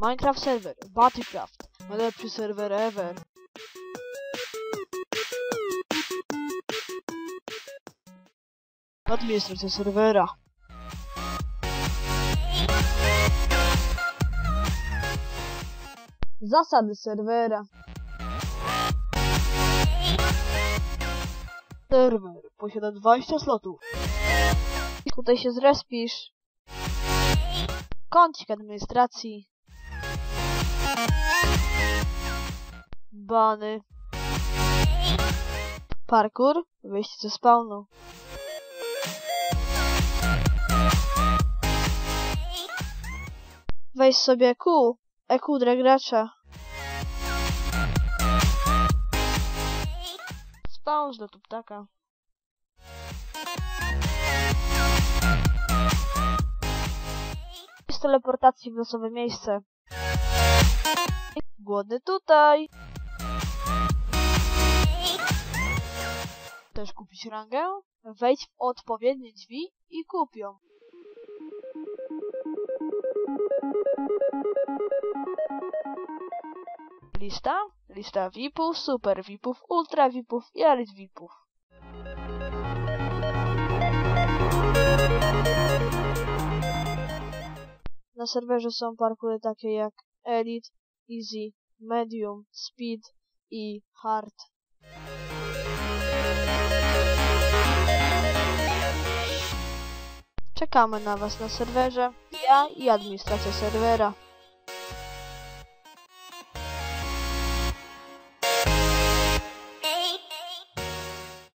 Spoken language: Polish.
Minecraft serwer, Battlecraft, najlepszy serwer ever. Administracja serwera. Zasady serwera. Serwer posiada 20 slotów. Tutaj się zrespisz. Kącik administracji. Bany. Parkour. Wyjście ze spawnu. Weź sobie EQ. EQ dla gracza. Spawn z lotu ptaka. Z teleportacji w losowe miejsce. Głodny tutaj. Chcesz kupić rangę? Wejdź w odpowiednie drzwi i kup ją. Lista? Lista VIPów, Super VIPów, Ultra VIPów i Elite VIPów. Na serwerze są parkury takie jak Elite, Easy, Medium, Speed i Hard. Czekamy na Was na serwerze. Ja i administracja serwera.